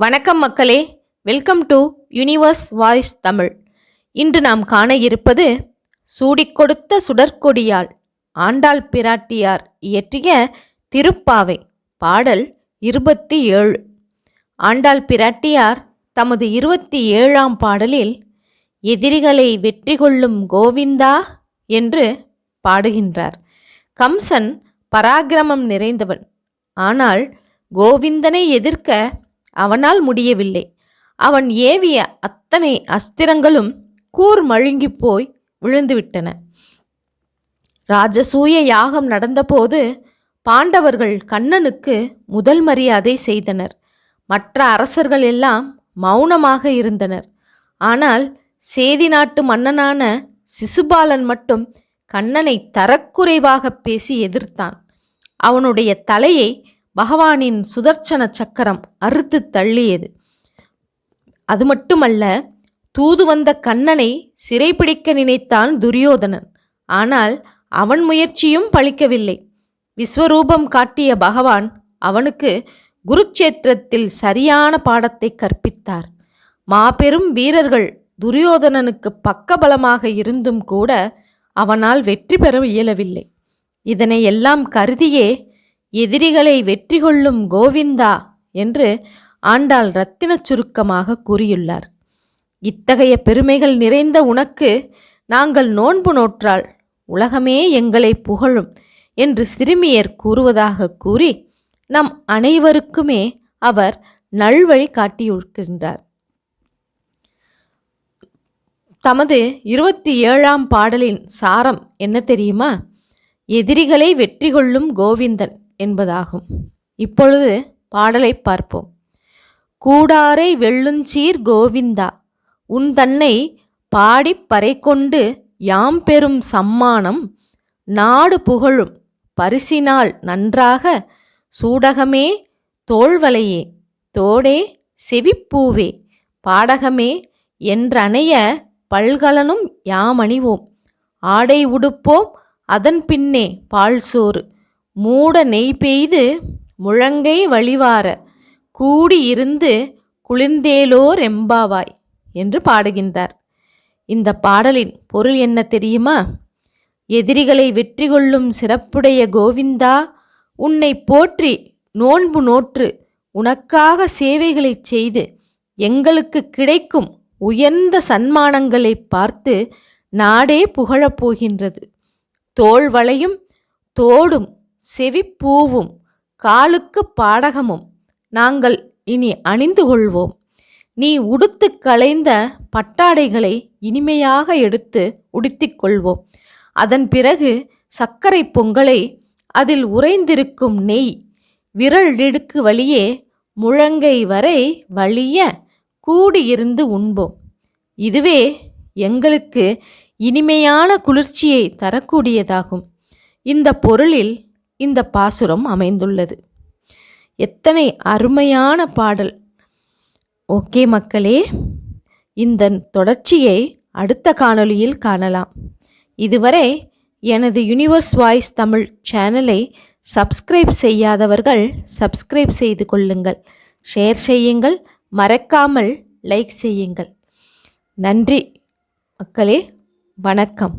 வணக்கம் மக்களே. Welcome to universe voice Tamil இன்று நாம் காண இருப்பது சூடிக் கொடுத்த சுடற்கொடியால் ஆண்டாள் பிராட்டியார் இயற்றிய திருப்பாவை பாடல் இருபத்தி ஏழு. ஆண்டாள் பிராட்டியார் தமது இருபத்தி ஏழாம் பாடலில் எதிரிகளை வெற்றி கொள்ளும் கோவிந்தா என்று பாடுகின்றார். கம்சன் பராக்கிரமம் நிறைந்தவன். ஆனால் கோவிந்தனை எதிர்க்க அவனால் முடியவில்லை. அவன் ஏவிய அத்தனை அஸ்திரங்களும் கூர் மழுங்கிப் போய் விழுந்துவிட்டன. ராஜசூய யாகம் நடந்தபோது பாண்டவர்கள் கண்ணனுக்கு முதல் மரியாதை செய்தனர். மற்ற அரசர்கள் எல்லாம் மௌனமாக இருந்தனர். ஆனால் சேதி நாட்டு மன்னனான சிசுபாலன் மட்டும் கண்ணனை தரக்குறைவாக பேசி எதிர்த்தான். அவனுடைய தலையை பகவானின் சுதர்சன சக்கரம் அறுத்து தள்ளியது. அது மட்டுமல்ல தூது வந்த கண்ணனை சிறைப்பிடிக்க நினைத்தான் துரியோதனன். ஆனால் அவன் முயற்சியும் பலிக்கவில்லை விஸ்வரூபம் காட்டிய பகவான் அவனுக்கு குருச்சேத்திரத்தில் சரியான பாடத்தை கற்பித்தார். மாபெரும் வீரர்கள் துரியோதனனுக்கு பக்கபலமாக இருந்தும் கூட அவனால் வெற்றி பெற இயலவில்லை. இதனை எல்லாம் கருதியே எதிரிகளை வெற்றி கொள்ளும் கோவிந்தா என்று ஆண்டாள் ரத்தினச் சுருக்கமாக கூறியுள்ளார். இத்தகைய பெருமைகள் நிறைந்த உனக்கு நாங்கள் நோன்பு நோற்றால் உலகமே எங்களை புகழும் என்று சிறுமியர் கூறுவதாக கூறி நம் அனைவருக்குமே அவர் நல்வழி காட்டியிருக்கின்றார். தமது இருபத்தி ஏழாம் பாடலின் சாரம் என்ன தெரியுமா? எதிரிகளை வெற்றி கொள்ளும் கோவிந்தன். என்பதாகும். இப்பொழுது பாடலை பார்ப்போம். கூடாரை வெள்ளுஞ்சீர் கோவிந்தா உன் தன்னை பாடிப் பறை கொண்டு யாம் பெறும் சம்மானம் நாடு புகழும் பரிசினால் நன்றாக சூடகமே தோள்வலையே தோடே செவிப்பூவே பாடகமே என்றனைய பல்கலனும் யாமணிவோம் ஆடை உடுப்போம் அதன் பின்னே பால் சோறு மூட நெய் பெய்து முழங்கை வழிவார கூடியிருந்து குளிர்ந்தேலோர் எம்பாவாய் என்று பாடுகின்றார். இந்த பாடலின் பொருள் என்ன தெரியுமா? எதிரிகளை வெற்றி கொள்ளும் சிறப்புடைய கோவிந்தா உன்னை போற்றி நோன்பு நோற்று உனக்காக சேவைகளைச் செய்து எங்களுக்கு கிடைக்கும் உயர்ந்த சன்மானங்களை பார்த்து நாடே புகழப் போகின்றது. தோள் வளையும் தோடும் செவிப்பூவும் காலுக்கு பாடகமும். நாங்கள் இனி அணிந்து கொள்வோம். நீ உடுத்து களைந்த பட்டாடைகளை இனிமையாக எடுத்து உடுத்திக் கொள்வோம். அதன் பிறகு சர்க்கரை பொங்கலை அதில் உறைந்திருக்கும் நெய் விரல் இடுக்கு வழியே முழங்கை வரை வழிய கூடியிருந்து உண்போம். இதுவே எங்களுக்கு இனிமையான குளிர்ச்சியை தரக்கூடியதாகும். இந்த பொருளில் இந்த பாசுரம் அமைந்துள்ளது. எத்தனை அருமையான பாடல். ஓகே மக்களே இந்த தொடர்ச்சியை அடுத்த காணொளியில் காணலாம். இதுவரை எனது யுனிவர்ஸ் வாய்ஸ் தமிழ் சேனலை சப்ஸ்கிரைப் செய்யாதவர்கள் சப்ஸ்கிரைப் செய்து கொள்ளுங்கள். ஷேர் செய்யுங்கள் மறக்காமல் லைக் செய்யுங்கள். நன்றி மக்களே வணக்கம்.